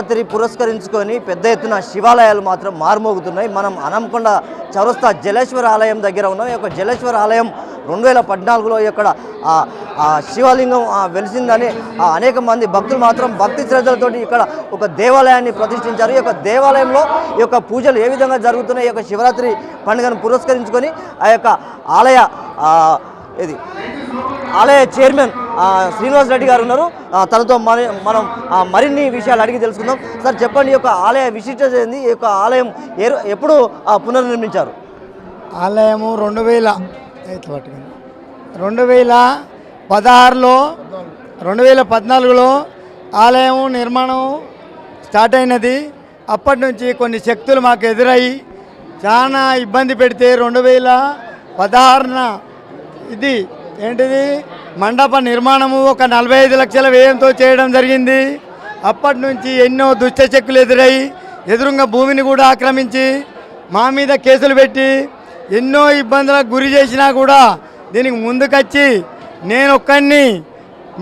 శివరాత్రి పురస్కరించుకొని పెద్ద ఎత్తున శివాలయాలు మాత్రం మారుమోగుతున్నాయి. మనం అనంకొండ చౌరస్తా జలేశ్వర ఆలయం దగ్గర ఉన్నాం. ఈ యొక్క జలేశ్వర ఆలయం రెండు వేల పద్నాలుగులో ఇక్కడ శివలింగం వెలిసిందని ఆ, అనేక మంది భక్తులు మాత్రం భక్తి శ్రద్ధలతోటి ఇక్కడ ఒక దేవాలయాన్ని ప్రతిష్ఠించారు. ఈ యొక్క దేవాలయంలో ఈ యొక్క పూజలు ఏ విధంగా జరుగుతున్నాయి? ఈ యొక్క శివరాత్రి పండుగను పురస్కరించుకొని ఆ యొక్క ఆలయ ఇది ఆలయ చైర్మన్ శ్రీనివాస్ రెడ్డి గారు ఉన్నారు. తనతో మరి మనం మరిన్ని విషయాలు అడిగి తెలుసుకుందాం. సార్ చెప్పండి ఈ యొక్క ఆలయ విశిష్టత ఏంది? ఈ యొక్క ఆలయం ఏ- ఎప్పుడు ఆ, పునర్నిర్మించారు? ఆలయము రెండు వేల రెండు వేల పదహారులో రెండు వేల పద్నాలుగులో ఆలయం నిర్మాణం స్టార్ట్ అయినది. అప్పటి నుంచి కొన్ని శక్తులు మాకు ఎదురయ్యి చాలా ఇబ్బంది పెడితే రెండు వేల పదహారున ఇది ఏంటిది? మండప నిర్మాణము ఒక నలభై ఐదు లక్షల వ్యయంతో చేయడం జరిగింది. అప్పటి నుంచి ఎన్నో దుష్టశక్తులు ఎదురై ఎదురుగా భూమిని కూడా ఆక్రమించి మా మీద కేసులు పెట్టి ఎన్నో ఇబ్బందులకు గురి చేసినా కూడా దీనికి ముందుకొచ్చి నేను ఒక్కడిని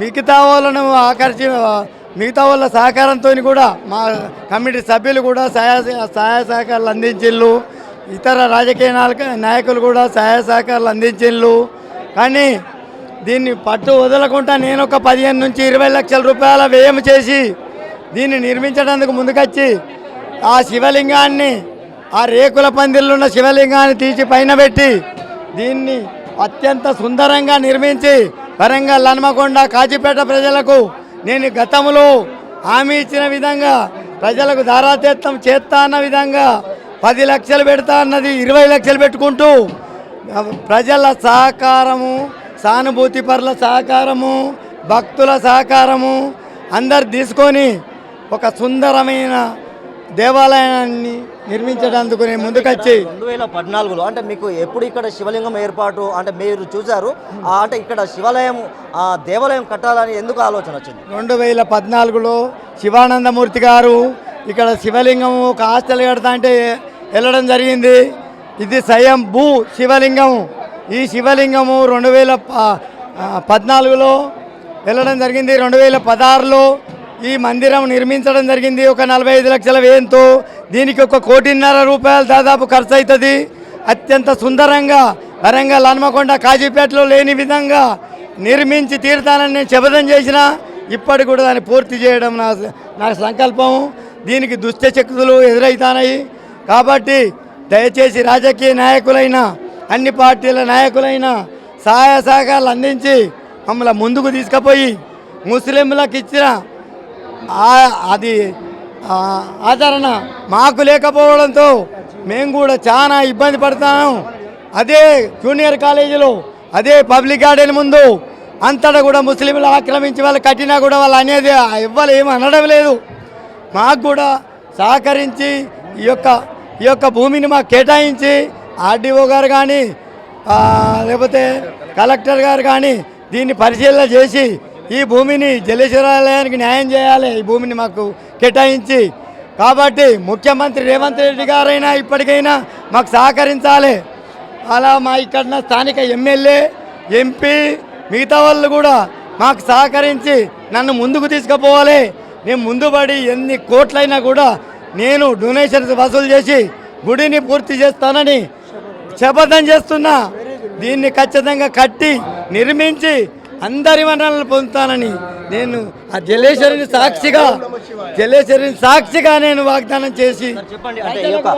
మిగతా వాళ్ళను ఆకర్షి మిగతా వాళ్ళ సహకారంతో కూడా మా కమిటీ సభ్యులు కూడా సహాయ సహాయ సహకారాలు అందించిళ్ళు. ఇతర రాజకీయ నాయకులు కూడా సహాయ సహకారాలు అందించిళ్ళు. కానీ దీన్ని పట్టు వదలకుండా నేను ఒక పదిహేను నుంచి ఇరవై లక్షల రూపాయల వ్యయం చేసి దీన్ని నిర్మించడానికి ముందుకొచ్చి ఆ శివలింగాన్ని ఆ రేకుల పందిళ్ళున్న శివలింగాన్ని తీసి పైన పెట్టి దీన్ని అత్యంత సుందరంగా నిర్మించి వరంగల్ హన్మకొండ కాజీపేట ప్రజలకు నేను గతంలో హామీ ఇచ్చిన విధంగా ప్రజలకు ధారాతీర్థం చేస్తా అన్న విధంగా పది లక్షలు పెడతా అన్నది ఇరవై లక్షలు పెట్టుకుంటూ ప్రజల సహకారము సానుభూతి పరుల సహకారము భక్తుల సహకారము అందరు తీసుకొని ఒక సుందరమైన దేవాలయాన్ని నిర్మించడానికి నేను ముందుకొచ్చి రెండు వేల పద్నాలుగులో అంటే మీకు ఎప్పుడు ఇక్కడ శివలింగం ఏర్పాటు అంటే మీరు చూశారు? అంటే ఇక్కడ శివాలయం ఆ, దేవాలయం కట్టాలని ఎందుకు ఆలోచన వచ్చింది? రెండు వేల పద్నాలుగులో శివానందమూర్తి గారు ఇక్కడ శివలింగం ఒక హాస్టల్ కడతా అంటే వెళ్ళడం జరిగింది. ఇది స్వయం భూ శివలింగం. ఈ శివలింగము రెండు వేల ప- పద్నాలుగులో వెళ్ళడం జరిగింది రెండు వేల పదహారులో ఈ మందిరం నిర్మించడం జరిగింది. ఒక నలభై ఐదు లక్షల వ్యయంతో దీనికి ఒక కోటిన్నర రూపాయలు దాదాపు ఖర్చు అవుతుంది అత్యంత సుందరంగా వరంగల్ హనుమకొండ కాజీపేటలో లేని విధంగా నిర్మించి తీరుతానని నేను శపథం చేసిన ఇప్పటికి కూడా దాన్ని పూర్తి చేయడం నా నా సంకల్పం. దీనికి దుష్ట శక్తులు ఎదురవుతాయి కాబట్టి దయచేసి రాజకీయ నాయకులైన అన్ని పార్టీల నాయకులైన సహాయ సహకారాలు అందించి మమ్మల్ని ముందుకు తీసుకుపోయి ముస్లింలకు ఇచ్చిన అది ఆచరణ మాకు లేకపోవడంతో మేము కూడా చాలా ఇబ్బంది పడతాము. అదే జూనియర్ కాలేజీలో అదే పబ్లిక్ గార్డెన్ ముందు అంతటా కూడా ముస్లింలు ఆక్రమించి వాళ్ళు కట్టినా కూడా వాళ్ళు అనేది ఇవ్వాలి ఏమి అనడం లేదు. మాకు కూడా సహకరించి ఈ యొక్క ఈ యొక్క భూమిని మాకు కేటాయించి ఆర్డీఓ గారు కానీ లేకపోతే కలెక్టర్ గారు కానీ దీన్ని పరిశీలన చేసి ఈ భూమిని జలేశ్వరాలయానికి న్యాయం చేయాలి. ఈ భూమిని మాకు కేటాయించి కాబట్టి ముఖ్యమంత్రి రేవంత్ రెడ్డి గారైనా ఇప్పటికైనా మాకు సహకరించాలి. అలా మా ఇక్కడ స్థానిక ఎమ్మెల్యే ఎంపీ మిగతా వాళ్ళు కూడా మాకు సహకరించి నన్ను ముందుకు తీసుకుపోవాలి. నేను ముందుపడి ఎన్ని కోట్లైనా కూడా నేను డొనేషన్స్ వసూలు చేసి గుడిని పూర్తి చేస్తానని శపథం చేస్తున్నా. దీన్ని ఖచ్చితంగా కట్టి నిర్మించి అందరి వనరులను పొందుతానని నేను ఆ జలేశ్వరిని సాక్షిగా జలేశ్వరిని సాక్షిగా నేను వాగ్దానం చేసి చెప్పండి. అంటే ఈ యొక్క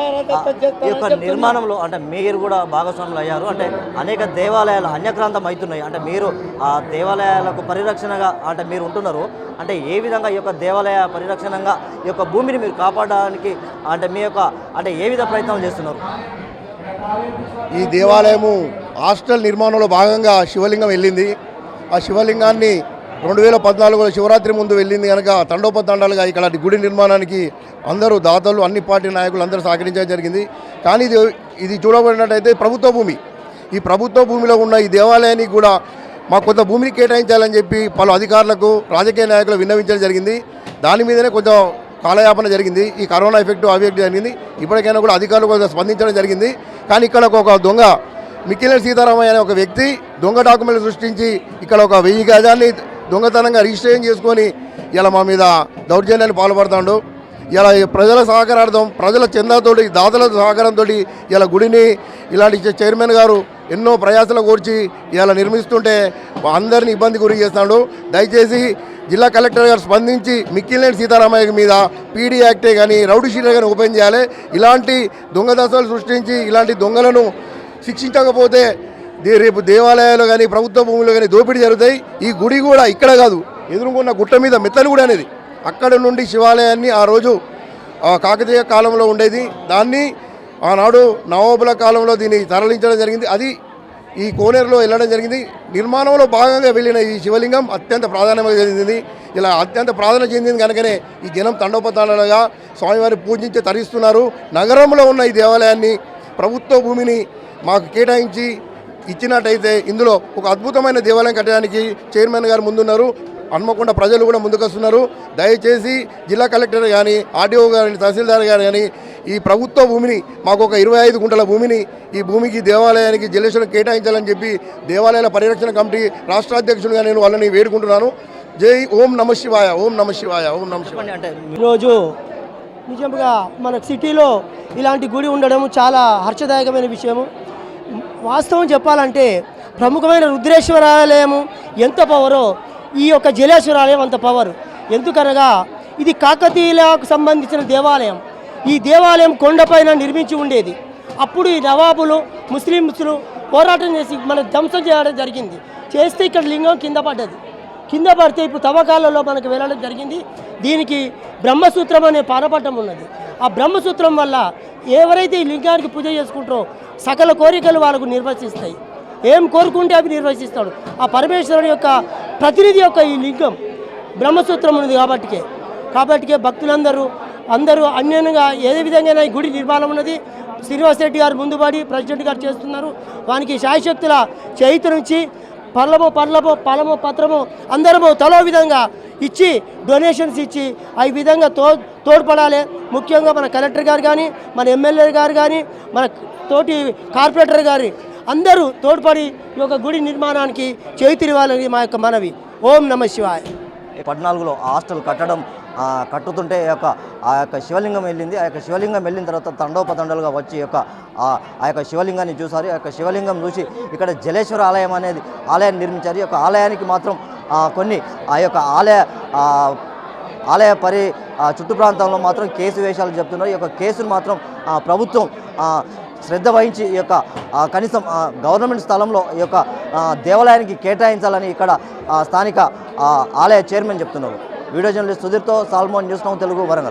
ఈ యొక్క నిర్మాణంలో అంటే మీరు కూడా భాగస్వాములు అయ్యారు. అంటే అనేక దేవాలయాలు అన్యక్రాంతం అవుతున్నాయి. అంటే మీరు ఆ దేవాలయాలకు పరిరక్షణగా అంటే మీరు ఉంటున్నారు. అంటే ఏ విధంగా ఈ యొక్క దేవాలయ పరిరక్షణగా ఈ యొక్క భూమిని మీరు కాపాడడానికి అంటే మీ యొక్క అంటే ఏ విధ ప్రయత్నం చేస్తున్నారు? ఈ దేవాలయము హాస్టల్ నిర్మాణంలో భాగంగా శివలింగం వెళ్ళింది. ఆ శివలింగాన్ని రెండు వేల పద్నాలుగులో శివరాత్రి ముందు వెళ్ళింది కనుక తండోపతండాలుగా ఇక్కడ గుడి నిర్మాణానికి అందరూ దాతలు అన్ని పార్టీ నాయకులు అందరూ సహకరించడం జరిగింది. కానీ ఇది ఇది చూడబడినట్టయితే ప్రభుత్వ భూమి. ఈ ప్రభుత్వ భూమిలో ఉన్న ఈ దేవాలయానికి కూడా మా కొంత భూమిని కేటాయించాలని చెప్పి పలు అధికారులకు రాజకీయ నాయకులు విన్నవించడం జరిగింది. దాని మీదనే కొంచెం కాలయాపన జరిగింది. ఈ కరోనా ఎఫెక్ట్ అవి జరిగింది. ఇప్పటికైనా కూడా అధికారులు కొంచెం స్పందించడం జరిగింది. కానీ ఇక్కడ ఒక దొంగ మిక్కిలిన సీతారామయ్య అనే ఒక వ్యక్తి దొంగ డాక్యుమెంట్లు సృష్టించి ఇక్కడ ఒక వెయ్యి గజాన్ని దొంగతనంగా రిజిస్ట్రేషన్ చేసుకొని ఇలా మా మీద దౌర్జన్యాన్ని పాల్పడుతాడు. ఇలా ఈ ప్రజల సహకారార్థం ప్రజల చందాతోటి దాతల సహకారంతో ఇలా గుడిని ఇలాంటి చైర్మన్ గారు ఎన్నో ప్రయాసాలు కోర్చి ఇలా నిర్మిస్తుంటే అందరిని ఇబ్బంది గురి చేస్తున్నాడు దయచేసి జిల్లా కలెక్టర్ గారు స్పందించి మిక్కిలేని సీతారామయ్య మీద పీడీ యాక్టే కానీ రౌడీ షీటర్ కానీ ఓపెన్ చేయాలి. ఇలాంటి దొంగ దశలు సృష్టించి ఇలాంటి దొంగలను శిక్షించకపోతే దే రేపు దేవాలయాలు కానీ ప్రభుత్వ భూములు కానీ దోపిడీ జరుగుతాయి. ఈ గుడి కూడా ఇక్కడ కాదు. ఎదురుకున్న గుట్ట మీద మెత్తలు కూడా అనేది. అక్కడ నుండి శివాలయాన్ని ఆ రోజు ఆ కాకతీయ కాలంలో ఉండేది. దాన్ని ఆనాడు నవాబుల కాలంలో దీన్ని తరలించడం జరిగింది. అది ఈ కోనేరులో వెళ్ళడం జరిగింది. నిర్మాణంలో భాగంగా వెళ్ళిన ఈ శివలింగం అత్యంత ప్రాధాన్యత చెందింది. ఇలా అత్యంత ప్రాధాన్యత చెందింది కనుకనే ఈ జనం తండోపతాండాలుగా స్వామివారిని పూజించి తరిస్తున్నారు. నగరంలో ఉన్న ఈ దేవాలయాన్ని ప్రభుత్వ భూమిని మాకు కేటాయించి ఇచ్చినట్టయితే ఇందులో ఒక అద్భుతమైన దేవాలయం కట్టడానికి చైర్మన్ గారు ముందున్నారు. హన్మకొండ ప్రజలు కూడా ముందుకొస్తున్నారు. దయచేసి జిల్లా కలెక్టర్ కానీ ఆర్డీఓ గారు తహసీల్దార్ గారు కానీ ఈ ప్రభుత్వ భూమిని మాకు ఒక ఇరవై ఐదు గుంటల భూమిని ఈ భూమికి దేవాలయానికి జలేశ్వరం కేటాయించాలని చెప్పి దేవాలయాల పరిరక్షణ కమిటీ రాష్ట్ర అధ్యక్షుడిగా నేను వాళ్ళని వేడుకుంటున్నాను. జై ఓం నమ శివాయ ఓం నమ శివాయ ఓం నమ శివాయ. అంటే ఈరోజు నిజంగా మన సిటీలో ఇలాంటి గుడి ఉండడం చాలా హర్షదాయకమైన విషయము. వాస్తవం చెప్పాలంటే ప్రముఖమైన రుద్రేశ్వరాలయము ఎంత పవరో ఈ యొక్క జలేశ్వరాలయం అంత పవర్ ఎందుకనగా ఇది కాకతీయులకు సంబంధించిన దేవాలయం. ఈ దేవాలయం కొండపైన నిర్మించి ఉండేది. అప్పుడు ఈ నవాబులు ముస్లింస్లు పోరాటం చేసి మన ధ్వంసం చేయడం జరిగింది. చేస్తే ఇక్కడ లింగం కింద పడ్డది. కింద పడితే ఇప్పుడు తవ్వకాలలో మనకు వెళ్ళడం జరిగింది. దీనికి బ్రహ్మసూత్రం అనే పారపట్టం ఉన్నది. ఆ బ్రహ్మసూత్రం వల్ల ఎవరైతే ఈ లింగానికి పూజ చేసుకుంటారో సకల కోరికలు వాళ్ళకు నిర్వచిస్తాయి ఏం కోరుకుంటే అవి నిర్వచిస్తాడు ఆ పరమేశ్వరుని యొక్క ప్రతినిధి యొక్క ఈ లింగం బ్రహ్మసూత్రం ఉన్నది కాబట్టికే. కాబట్టికే భక్తులందరూ అందరూ అన్యోన్యంగా ఏ విధంగా ఈ గుడి నిర్మాణం ఉన్నది. శ్రీనివాస్ రెడ్డి గారు ముందుబడి ప్రెసిడెంట్ గారు చేస్తున్నారు. వానికి శాయశక్తుల చేతి నుంచి పళ్ళము పళ్ళము పలము పత్రము అందరము తలో విధంగా ఇచ్చి డొనేషన్స్ ఇచ్చి ఆ ఈ విధంగా తో తోడ్పడాలి. ముఖ్యంగా మన కలెక్టర్ గారు కానీ మన ఎమ్మెల్యే గారు కానీ మన తోటి కార్పొరేటర్ గారి అందరూ తోడ్పడి ఈ యొక్క గుడి నిర్మాణానికి చేతిరివ్వాలని మా యొక్క మనవి. ఓం నమ శివాయ. పద్నాలుగులో హాస్టల్ కట్టడం కట్టుతుంటే ఈ యొక్క ఆ యొక్క శివలింగం వెళ్ళింది. ఆ యొక్క శివలింగం వెళ్ళిన తర్వాత తండోపతండలుగా వచ్చి యొక్క ఆ యొక్క శివలింగాన్ని చూసారు ఆ యొక్క శివలింగం చూసి ఇక్కడ జలేశ్వర ఆలయం అనేది ఆలయాన్ని నిర్మించారు. ఈ యొక్క ఆలయానికి మాత్రం కొన్ని ఆ యొక్క ఆలయ ఆలయ పరి చుట్టు ప్రాంతంలో మాత్రం కేసు వేషాలు చెప్తున్నారు. ఈ యొక్క కేసును మాత్రం ఆ, ప్రభుత్వం శ్రద్ధ వహించి ఈ యొక్క కనీసం గవర్నమెంట్ స్థలంలో ఈ యొక్క దేవాలయానికి కేటాయించాలని ఇక్కడ ఆ, స్థానిక ఆలయ చైర్మన్ చెప్తున్నారు. Video journalist సుధీర్తో Salmon news now Telugu Warangal.